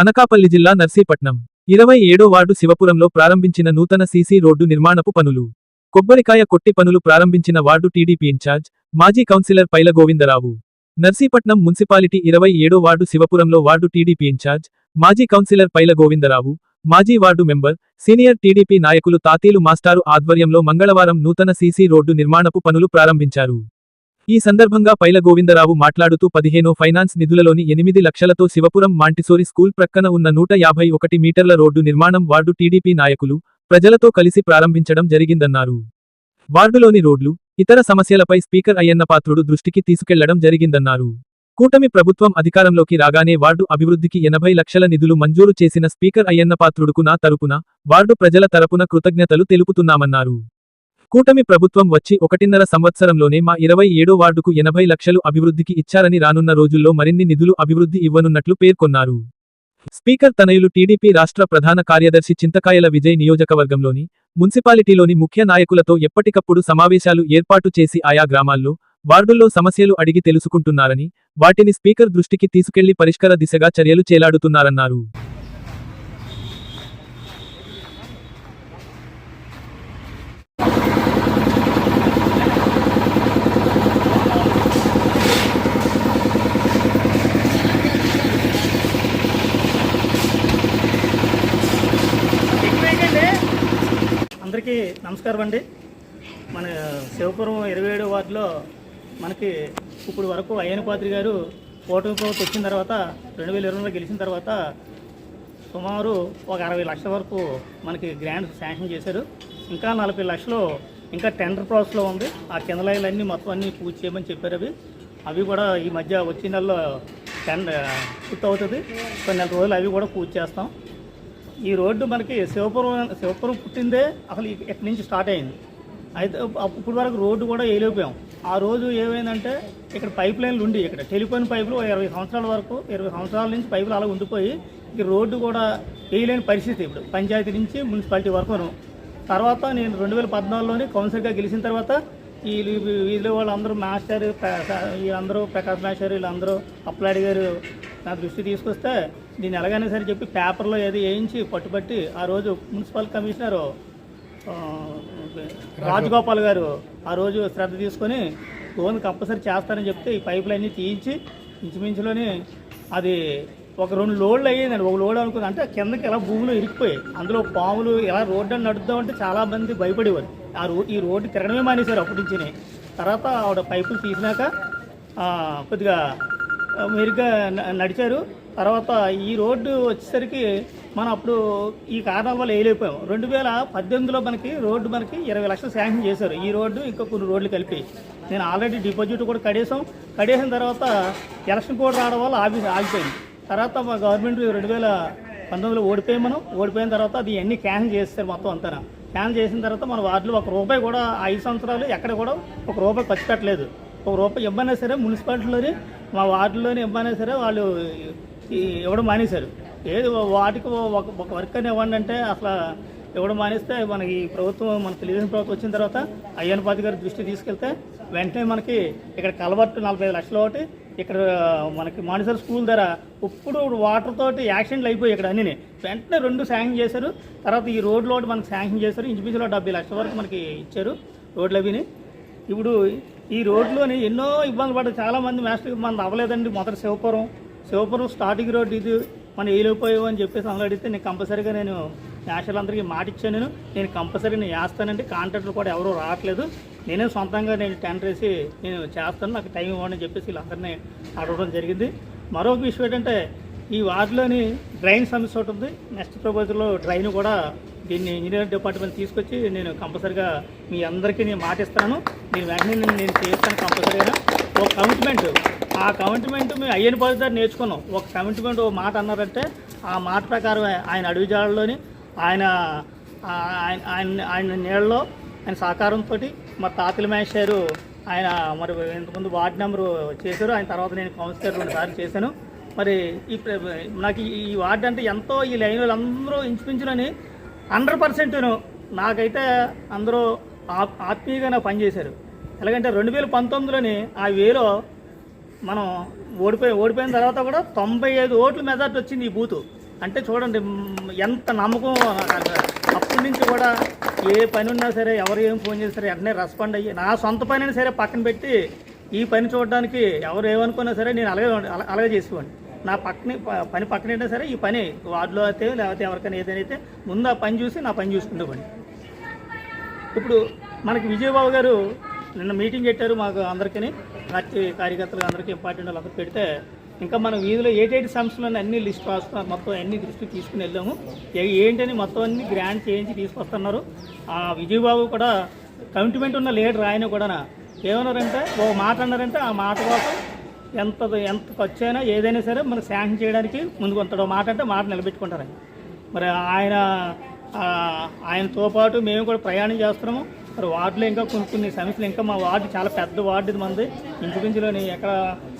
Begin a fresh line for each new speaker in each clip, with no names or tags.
అనకాపల్లి జిల్లా నర్సీపట్నం. ఇరవై ఏడో వార్డు శివపురంలో ప్రారంభించిన నూతన సీసీ రోడ్డు నిర్మాణపు పనులు. కొబ్బరికాయ కొట్టి పనులు ప్రారంభించిన వార్డు టీడీపీ ఇన్ఛార్జ్ మాజీ కౌన్సిలర్ పైల గోవిందరావు. నర్సీపట్నం మున్సిపాలిటీ ఇరవై ఏడో వార్డు శివపురంలో వార్డు టీడీపీ ఇన్ఛార్జ్ మాజీ కౌన్సిలర్ పైల గోవిందరావు. మాజీ వార్డు మెంబర్ సీనియర్ టీడీపీ నాయకులు తాతీలు మాస్టారు ఆధ్వర్యంలో మంగళవారం నూతన సీసీ రోడ్డు నిర్మాణపు పనులు ప్రారంభించారు. ఈ సందర్భంగా పైల గోవిందరావు మాట్లాడుతూ పదిహేనో ఫైనాన్స్ నిధులలోని ఎనిమిది లక్షలతో శివపురం మాంటిసోరి స్కూల్ ప్రక్కన ఉన్న నూట యాభై ఒకటి మీటర్ల రోడ్డు నిర్మాణం వార్డు టీడీపీ నాయకులు ప్రజలతో కలిసి ప్రారంభించడం జరిగిందన్నారు. వార్డులోని రోడ్లు ఇతర సమస్యలపై స్పీకర్ అయ్యన్నపాత్రుడు దృష్టికి తీసుకెళ్ళడం జరిగిందన్నారు. కూటమి ప్రభుత్వం అధికారంలోకి రాగానే వార్డు అభివృద్ధికి ఎనభై లక్షల నిధులు మంజూరు చేసిన స్పీకర్ అయ్యన్నపాత్రుడుకు నా తరపున వార్డు ప్రజల తరపున కృతజ్ఞతలు తెలుపుతున్నామన్నారు. కూటమి ప్రభుత్వం వచ్చి ఒకటిన్నర సంవత్సరంలోనే మా ఇరవై ఏడో వార్డుకు ఎనభై లక్షలు అభివృద్ధికి ఇచ్చారని రానున్న రోజుల్లో మరిన్ని నిధులు అభివృద్ధి ఇవ్వనున్నట్లు పేర్కొన్నారు. స్పీకర్ తనయులు టీడీపీ రాష్ట్ర ప్రధాన కార్యదర్శి చింతకాయల విజయ్ నియోజకవర్గంలోని మున్సిపాలిటీలోని ముఖ్య నాయకులతో ఎప్పటికప్పుడు సమావేశాలు ఏర్పాటు చేసి ఆయా గ్రామాల్లో వార్డుల్లో సమస్యలు అడిగి తెలుసుకుంటున్నారని వాటిని స్పీకర్ దృష్టికి తీసుకెళ్ళి పరిష్కార దిశగా చర్యలు చేలాడుతున్నారన్నారు
అందరికీ నమస్కారం అండి. మన శివపురం ఇరవై ఏడో వార్డులో మనకి ఇప్పుడు వరకు అయ్యన పాత్రి గారు ఓటమి ప్రభుత్వం వచ్చిన తర్వాత రెండు వేల ఇరవైలో గెలిచిన తర్వాత సుమారు ఒక అరవై లక్షల వరకు మనకి గ్రాంట్ శాంక్షన్ చేశారు. ఇంకా నలభై లక్షలు ఇంకా టెండర్ ప్రాసెస్లో ఉంది. ఆ కింద లైన్లన్నీ మొత్తం అన్నీ పూర్తి చేయమని చెప్పారు అవి. అవి కూడా ఈ మధ్య వచ్చే నెలలో టెండర్ పూర్తి అవుతుంది కొన్ని నెల రోజులు అవి కూడా పూర్తి చేస్తాం. ఈ రోడ్డు మనకి శివపురం శివపురం పుట్టిందే అసలు ఇక్- ఇక్కడి నుంచి స్టార్ట్ అయింది. అయితే అప్- వరకు రోడ్డు కూడా వేయలేకపోయాం ఆ రోజు ఏమైందంటే ఇక్కడ పైప్ లైన్లు ఉండి ఇక్కడ టెలిఫోన్ పైపులు ఇరవై సంవత్సరాల వరకు ఇరవై సంవత్సరాల నుంచి పైపులు అలా ఉండిపోయి ఇక రోడ్డు కూడా వేయలేని పరిస్థితి ఇప్పుడు పంచాయతీ నుంచి మున్సిపాలిటీ వరకు తర్వాత నేను రెండు వేల పద్నాలుగులోనే కౌన్సిలర్గా గెలిచిన తర్వాత ఈ వీళ్ళు వాళ్ళందరూ మాస్టర్ వీళ్ళందరూ ప్రకాష్ మాస్టర్ వీళ్ళందరూ అప్లాడి గారు నా దృష్టి తీసుకొస్తే దీన్ని ఎలాగైనా సరే చెప్పి పేపర్లో ఏది వేయించి పట్టుబట్టి ఆ రోజు మున్సిపల్ కమిషనరు రాజగోపాల్ గారు ఆ రోజు శ్రద్ధ తీసుకొని లోన్ కంపల్సరీ చేస్తారని చెప్తే ఈ పైపులు అన్నీ తీయించి ఇంచుమించులోని అది ఒక రెండు లోడ్లు అయ్యిందండి ఒక లోడ్ అనుకుంది అంటే కిందకి ఎలా భూమిలో ఇరిగిపోయాయి అందులో పాములు ఎలా రోడ్డు అని నడుద్దామంటే చాలా మంది భయపడేవారు. ఆ రో ఈ రోడ్డు తిరగడమే మానేశారు అప్పటి నుంచి తర్వాత ఆవిడ పైపులు తీసినాక కొద్దిగా మెరుగ్గా నడిచారు. తర్వాత ఈ రోడ్డు వచ్చేసరికి మనం అప్పుడు ఈ కారణాల వల్ల వేయలేకపోయాం రెండు వేల పద్దెనిమిదిలో మనకి రోడ్డు మనకి ఇరవై లక్షలు శాంక్షన్ చేశారు. ఈ రోడ్డు ఇంకా కొన్ని రోడ్లు కలిపి. నేను ఆల్రెడీ డిపాజిట్ కూడా కడేసాం కడేసిన తర్వాత ఎలక్షన్ కోడ్ రావడం వల్ల ఆగి ఆగిపోయింది. తర్వాత మా గవర్నమెంట్ రెండు వేల పంతొమ్మిదిలో ఓడిపోయి మనం. ఓడిపోయిన తర్వాత అది అన్ని క్యాన్సిల్ చేస్తారు మొత్తం అంతా క్యాన్సిల్ చేసిన తర్వాత మన వార్డులో ఒక రూపాయి కూడా ఐదు సంవత్సరాలు ఎక్కడ కూడా ఒక రూపాయి ఖర్చు పెట్టలేదు. ఒక రూపాయి ఇవ్వనా సరే మున్సిపాలిటీలోని మా వార్డులోని ఇవ్వనా సరే వాళ్ళు ఇవ్వడం మానేశారు. ఏది వాటికి ఒక ఒక వర్క్ అని ఇవ్వండి అంటే అసలు ఇవ్వడం మానేస్తే మనకి ఈ ప్రభుత్వం మన తెలుగుదేశం ప్రభుత్వం వచ్చిన తర్వాత అయ్యన్నపాతి గారి దృష్టి తీసుకెళ్తే వెంటనే మనకి ఇక్కడ కలబట్టు నలభై ఐదు లక్షలు ఒకటి ఇక్కడ మనకి మానిసర్ స్కూల్ ధర. ఇప్పుడు వాటర్ తోటి యాక్సిడెంట్లు అయిపోయి ఇక్కడ అన్నీ వెంటనే రెండు శాంక్షన్ చేశారు. తర్వాత ఈ రోడ్లు ఒకటి మనకి శాంక్షన్ చేశారు. ఇంచుమించులో డెబ్బై లక్షల వరకు మనకి ఇచ్చారు రోడ్లు అవిని. ఇప్పుడు ఈ రోడ్లోని ఎన్నో ఇబ్బందులు పడ్డ చాలా మంది మాస్టర్ మనది అవ్వలేదండి మొదటి శివపురం. శివపురం స్టార్టింగ్ రోడ్ ఇది మనం వేయలేకపోయావు అని చెప్పేసి అందులో అడిగితే నేను కంపల్సరీగా నేను నేషనల్ మాట ఇచ్చాను నేను. నేను కంపల్సరీ నేను వేస్తానండి కాంట్రాక్టర్ కూడా ఎవరూ రావట్లేదు. నేనే సొంతంగా నేను టెండర్ వేసి నేను చేస్తాను. నాకు టైం ఇవ్వండి అని చెప్పేసి వీళ్ళందరినీ అడగడం జరిగింది. మరొక విషయం ఏంటంటే ఈ వార్డులోని డ్రైన్ సమస్య ఒకటి ఉంది. నెక్స్ట్ ప్రపోజల్లో డ్రైన్ కూడా దీన్ని ఇంజనీరింగ్ డిపార్ట్మెంట్ తీసుకొచ్చి నేను కంపల్సరిగా మీ అందరికీ నేను మాటిస్తాను నేను వెంటనే నేను చేస్తాను కంపల్సరీగా. ఒక కమిట్మెంట్ ఆ కమిట్మెంట్ మేము అయ్యన పద్ధతి నేర్చుకున్నాం. ఒక కమిట్మెంట్ ఒక మాట అన్నారంటే ఆ మాట ప్రకారం ఆయన అడవి జాడలోని ఆయన ఆయన ఆయన ఆయన నీళ్ళలో ఆయన సహకారంతో మా తాతల మేషారు ఆయన మరి ఇంతకుముందు వార్డు నెంబరు చేశారు. ఆయన తర్వాత నేను కౌన్సిలర్ రెండు సార్లు చేశాను. మరి ఈ నాకు ఈ- వార్డు అంటే ఎంతో ఈ లైన్ వాళ్ళందరూ ఇంచుమించునని హండ్రెడ్ పర్సెంట్ను నాకైతే అందరూ ఆ- ఆత్మీయంగా నాకు పనిచేశారు ఎలాగంటే రెండు వేల పంతొమ్మిదిలోని ఆ వేలో మనం ఓడిపోయి ఓడిపోయిన తర్వాత కూడా తొంభై ఐదు ఓట్ల మెజార్టీ వచ్చింది ఈ బూతు. అంటే చూడండి ఎంత నమ్మకం అప్పటి నుంచి కూడా ఏ పని ఉన్నా సరే ఎవరు ఏం ఫోన్ చేస్తారో వెంటనే రెస్పాండ్ అయ్యి నా సొంత పని అయినా సరే పక్కన పెట్టి ఈ పని చూడడానికి ఎవరు ఏమనుకున్నా సరే నేను అలాగే అలా- అలాగే చేసుకోండి. నా పక్కనే ప- పని పక్కన సరే ఈ పని వార్డులో అయితే లేకపోతే ఎవరికైనా ఏదైనా అయితే ముందు ఆ పని చూసి నా పని చూసుకుంటేవాడిని ఇప్పుడు మనకి విజయబాబు గారు నిన్న మీటింగ్ పెట్టారు మాకు అందరికీ పార్టీ కార్యకర్తలు అందరికీ ఇంపార్టెంట్ వాళ్ళకి పెడితే ఇంకా మనం వీధిలో ఏటేటి సమస్యలు అన్ని లిస్ట్ రాస్తున్నారు మొత్తం అన్ని దృష్టికి తీసుకుని వెళ్ళాము. ఏంటని మొత్తం అన్ని గ్రాండ్ చేయించి తీసుకొస్తున్నారు. ఆ విజయబాబు కూడా కమిట్మెంట్ ఉన్న లీడర్ ఆయన కూడా ఏమన్నారంటే ఓ మాట అన్నారంటే ఆ మాట కోసం ఎంత ఎంత ఖర్చు అయినా ఏదైనా సరే మనకు శాంక్షన్ చేయడానికి ముందుకు వస్తాడు. మాట అంటే మాట నిలబెట్టుకుంటారు మరి ఆయన ఆయనతో పాటు మేము కూడా ప్రయాణం చేస్తున్నాము. మరి వార్డులో ఇంకా కొన్ని కొన్ని సమస్యలు ఇంకా మా వార్డు చాలా పెద్ద వార్డు ఇది మంది ఇంచుమించులోని ఎక్కడ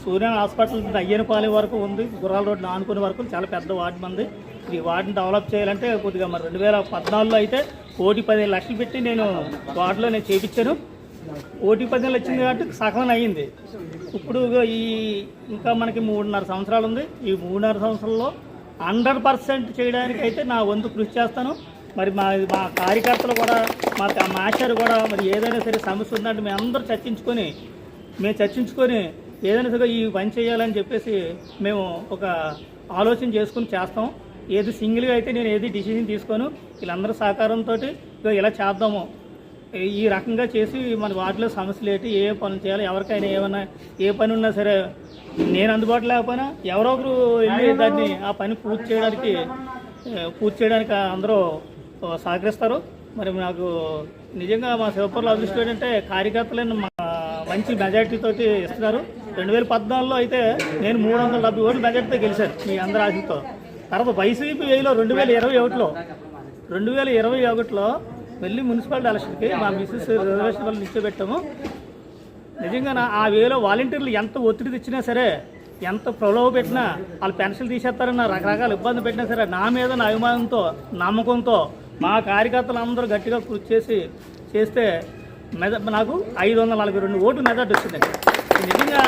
సూర్యన హాస్పిటల్ అయ్యనపాలెం వరకు ఉంది. గుర్రాల రోడ్డు ఆనుకునే వరకు చాలా పెద్ద వార్డు మంది ఈ వార్డుని డెవలప్ చేయాలంటే కొద్దిగా మరి రెండు వేల పద్నాలుగులో అయితే కోటి పదిహేను లక్షలు పెట్టి నేను వార్డులో నేను చేయించాను ఓటీ పదిహేను వచ్చింది కాబట్టి సగం అయ్యింది. ఇప్పుడు ఈ ఇంకా మనకి మూడున్నర సంవత్సరాలు ఉంది. ఈ మూడున్నర సంవత్సరాల్లో హండ్రెడ్ పర్సెంట్ చేయడానికి అయితే నా వంతు కృషి చేస్తాను. మరి మా మా కార్యకర్తలు కూడా మా మాస్టర్ కూడా మరి ఏదైనా సరే సమస్య ఉందంటే మేము అందరూ చర్చించుకొని మేము చర్చించుకొని ఏదైనా సరే ఈ పని చేయాలని చెప్పేసి మేము ఒక ఆలోచన చేసుకుని చేస్తాం. ఏది సింగిల్గా అయితే నేను ఏది డిసిషన్ తీసుకోను. వీళ్ళందరూ సహకారంతో ఇలా చేద్దాము. ఈ రకంగా చేసి మన వాటిలో సమస్యలు ఏంటి ఏ పనులు చేయాలి ఎవరికైనా ఏమైనా ఏ పని ఉన్నా సరే నేను అందుబాటులో లేకపోయినా ఎవరో ఒకరు వెళ్ళి దాన్ని ఆ పని పూర్తి చేయడానికి పూర్తి చేయడానికి అందరూ సహకరిస్తారు. మరి నాకు నిజంగా మా శివపురంలో అదృష్టం ఏంటంటే కార్యకర్తలను మంచి మెజార్టీ తోటి ఇస్తున్నారు. రెండు వేల పద్నాలుగులో అయితే నేను మూడు వందల డెబ్బై ఓట్లు మెజార్టీతో గెలిచాను మీ అందరి ఆశతో తర్వాత వైసీపీ వేలో రెండు వేల ఇరవై ఒకటిలో రెండు వేల ఇరవై ఒకటిలో వెళ్ళి మున్సిపాలిటీ ఎలక్షన్కి మా మిస్సెస్ రిజర్వేషన్ వల్ల నిల్చోబెట్టాము నిజంగా నా- ఆ వేలో వాలంటీర్లు ఎంత ఒత్తిడి తెచ్చినా సరే ఎంత ప్రలోభ పెట్టినా వాళ్ళు పెన్షన్లు తీసేస్తారన్న రకరకాల ఇబ్బంది పెట్టినా సరే నా మీద నా అభిమానంతో నమ్మకంతో మా కార్యకర్తలు అందరూ గట్టిగా కృషి చేసి చేస్తే మెద నాకు ఐదు వందల నలభై రెండు ఓట్లు మెజార్టీ వచ్చిందండి నిజంగా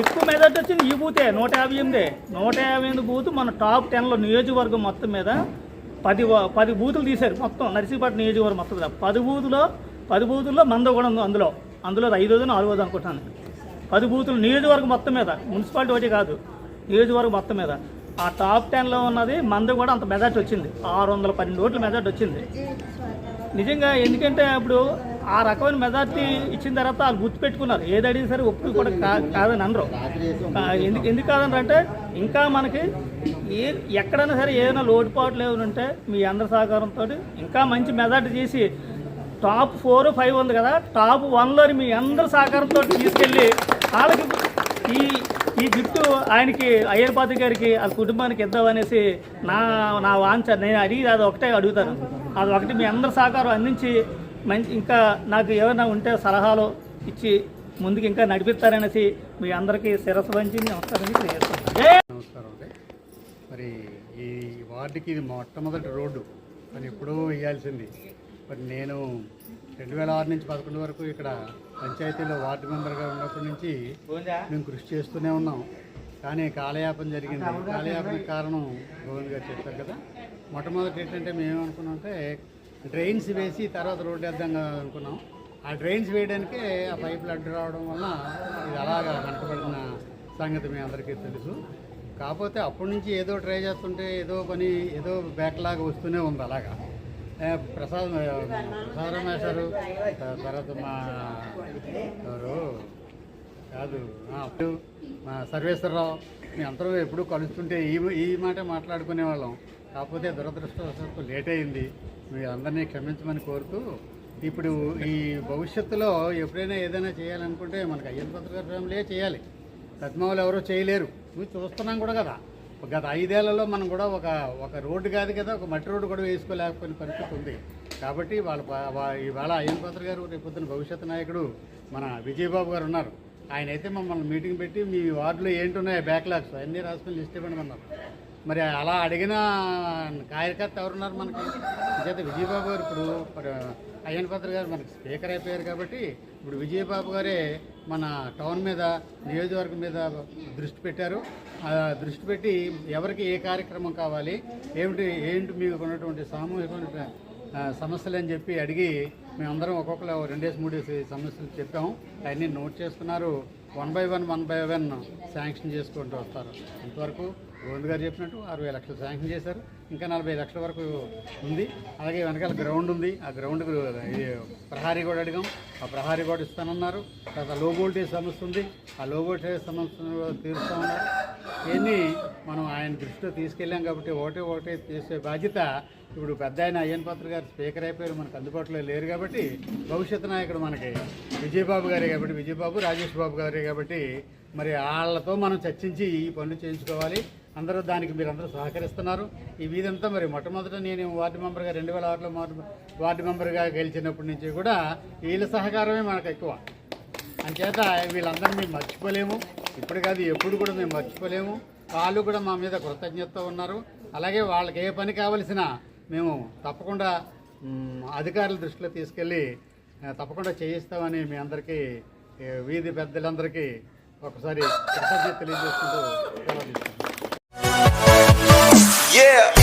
ఎక్కువ మెజార్టీ వచ్చింది ఈ బూతే నూట యాభై ఎనిమిది. నూట యాభై ఎనిమిది బూత్ మన టాప్ టెన్లో నియోజకవర్గం మొత్తం మీద పది పది బూతులు తీశారు మొత్తం నర్సీపట్నం నియోజకవర్గం మొత్తం పది బూతులో పది బూతుల్లో మంద కూడా ఉంది అందులో. అందులో అది ఐదోది నాలుగోది అనుకుంటాను. పది బూతులు నియోజకవర్గం మొత్తం మీద. మున్సిపాలిటీ ఒకటి కాదు. నియోజకవర్గం మొత్తం మీద. ఆ టాప్ టెన్లో ఉన్నది మంద కూడా అంత మెజార్టీ వచ్చింది. ఆరు వందల పన్నెండు ఓట్ల మెజార్టీ వచ్చింది. నిజంగా ఎందుకంటే ఇప్పుడు ఆ రకమైన మెజార్టీ ఇచ్చిన తర్వాత వాళ్ళు గుర్తుపెట్టుకున్నారు. ఏది అడిగినా సరే ఒప్పుడు కూడా కాదని అనరు. ఎందుకు ఎందుకు కాదనరంటే అంటే ఇంకా మనకి ఏ ఎక్కడైనా సరే ఏదైనా లోటుపాట్లు ఏమైనా ఉంటే మీ అందరి సహకారంతో ఇంకా మంచి మెజార్టీ చేసి టాప్ ఫోర్ ఫైవ్ ఉంది కదా టాప్ వన్లోని మీ అందరి సహకారంతో తీసుకెళ్ళి వాళ్ళకి ఈ ఈ గిఫ్ట్ ఆయనకి అయ్యర్పాతి గారికి ఆ కుటుంబానికి ఇద్దామనేసి నా నా వాంఛ నేను అడిగి అది ఒకటే అడుగుతాను. అది ఒకటి మీ అందరి సహకారం అందించి మంచి ఇంకా నాకు ఏమైనా ఉంటే సలహాలు ఇచ్చి ముందుకు ఇంకా నడిపిస్తారనేసి మీ అందరికీ శిరస్సు వంచి నమస్కారం
నమస్కారం అండి. మరి ఈ వార్డుకి ఇది మొట్టమొదటి రోడ్డు. మరి ఎప్పుడూ వేయాల్సింది. మరి నేను రెండు వేల ఆరు నుంచి పదకొండు వరకు ఇక్కడ పంచాయతీలో వార్డు మెంబర్గా ఉన్నప్పటి నుంచి మేము కృషి చేస్తూనే ఉన్నాం. కానీ కాలయాపన జరిగింది. కాలయాపనకి కారణం గోవింద్ గారు చెప్పారు కదా. మొట్టమొదటి ఏంటంటే మేము ఏమనుకున్నామంటే డ్రైన్స్ వేసి తర్వాత రోడ్డు వేద్దాం కదా అనుకున్నాం. ఆ డ్రైన్స్ వేయడానికే ఆ పైపులు అడ్డు రావడం వల్ల ఇది అలాగా వెనకబడిన సంగతి మీ అందరికీ తెలుసు. కాకపోతే అప్పటి నుంచి ఏదో ట్రై చేస్తుంటే ఏదో పని ఏదో బ్యాక్లాగ్ వస్తూనే ఉంది అలాగా. ప్రసాద్ ప్రసాద్ రమేష్ గారు తర్వాత మా ఎవరు? కాదు అప్పుడు మా సర్వేశ్వరరావు మీ అందరూ ఎప్పుడూ కలుస్తుంటే ఈ ఈ మాట మాట్లాడుకునే వాళ్ళం. కాకపోతే దురదృష్టవశాత్తు లేట్ అయింది. మీ అందరినీ క్షమించమని కోరుతూ ఇప్పుడు ఈ భవిష్యత్తులో ఎప్పుడైనా ఏదైనా చేయాలనుకుంటే మనకు అయ్యన్ పత్రిక ఫ్యామిలీ చేయాలి. పద్మావులు ఎవరో చేయలేరు. నువ్వు చూస్తున్నాం కూడా కదా. గత ఐదేళ్ళలో మనం కూడా ఒక ఒక రోడ్డు కాదు కదా ఒక మట్టి రోడ్డు కూడా వేసుకోలేకపోయిన పరిస్థితి ఉంది. కాబట్టి వాళ్ళ ప- ఇవాళ అయ్యన్ పాత్ర గారు రేపొద్దున భవిష్యత్ నాయకుడు మన విజయబాబు గారు ఉన్నారు. ఆయన అయితే మమ్మల్ని మీటింగ్ పెట్టి మీ వార్డులో ఏంటున్నాయి బ్యాక్లాగ్స్ అన్నీ రాసుకుని లిస్ట్ ఇవ్వమన్నారు మరి అలా అడిగిన కార్యకర్త ఎవరున్నారు మనకి? చేత విజయబాబు గారు ఇప్పుడు అయ్యన్ పత్ర గారు మనకి స్పీకర్ అయిపోయారు కాబట్టి ఇప్పుడు విజయబాబు గారే మన టౌన్ మీద నియోజకవర్గం మీద దృష్టి పెట్టారు. దృష్టి పెట్టి ఎవరికి ఏ కార్యక్రమం కావాలి ఏమిటి ఏంటి మీకు ఉన్నటువంటి సామూహిక సమస్యలు అని చెప్పి అడిగి మేమందరం ఒక్కొక్కరు రెండేసి మూడేసి సమస్యలు చెప్పాము. అవన్నీ నోట్ చేసుకున్నారు. One by one one by one sanction చేసుకుంటూ వస్తారు. ఇంతవరకు గోవింద్ గారు చెప్పినట్టు అరవై లక్షలు శాంక్షన్ చేశారు. ఇంకా నలభై లక్షల వరకు ఉంది. అలాగే వెనకాల గ్రౌండ్ ఉంది. ఆ గ్రౌండ్ ప్రహారీ కూడా అడిగాం. ఆ ప్రహారీ కూడా ఇస్తానన్నారు. తర్వాత లో వోల్టేజ్ సమస్య ఉంది. ఆ లో వోల్టేజ్ సమస్యను తీరుస్తామన్నారు ఇవన్నీ మనం ఆయన దృష్టిలో తీసుకెళ్ళాం కాబట్టి ఒకటే ఒకటే చేసే బాధ్యత ఇప్పుడు పెద్ద ఆయన అయ్యన్ పాత్ర గారు స్పీకర్ అయిపోయారు మనకు అందుబాటులో లేరు కాబట్టి భవిష్యత్ నాయకుడు మనకి విజయబాబు గారే కాబట్టి విజయబాబు రాజేష్ బాబు గారే కాబట్టి మరి వాళ్ళతో మనం చర్చించి ఈ పనులు చేయించుకోవాలి. అందరూ దానికి మీరు అందరూ సహకరిస్తున్నారు. ఈ వీధంతా మరి మొట్టమొదట నేను వార్డు మెంబర్గా రెండు వేల ఆరులో వార్డు వార్డు మెంబర్గా గెలిచినప్పటి నుంచి కూడా వీళ్ళ సహకారమే మనకు ఎక్కువ. అంచేత వీళ్ళందరినీ మేము మర్చిపోలేము. ఇప్పుడు కాదు ఎప్పుడు కూడా మేము మర్చిపోలేము. వాళ్ళు కూడా మా మీద కృతజ్ఞత ఉన్నారు. అలాగే వాళ్ళకి ఏ పని కావలసినా మేము తప్పకుండా అధికారుల దృష్టిలో తీసుకెళ్ళి తప్పకుండా చేయిస్తామని మీ అందరికీ వీధి పెద్దలందరికీ ఒకసారి కృతజ్ఞత తెలియజేసుకుంటూ
Yeah.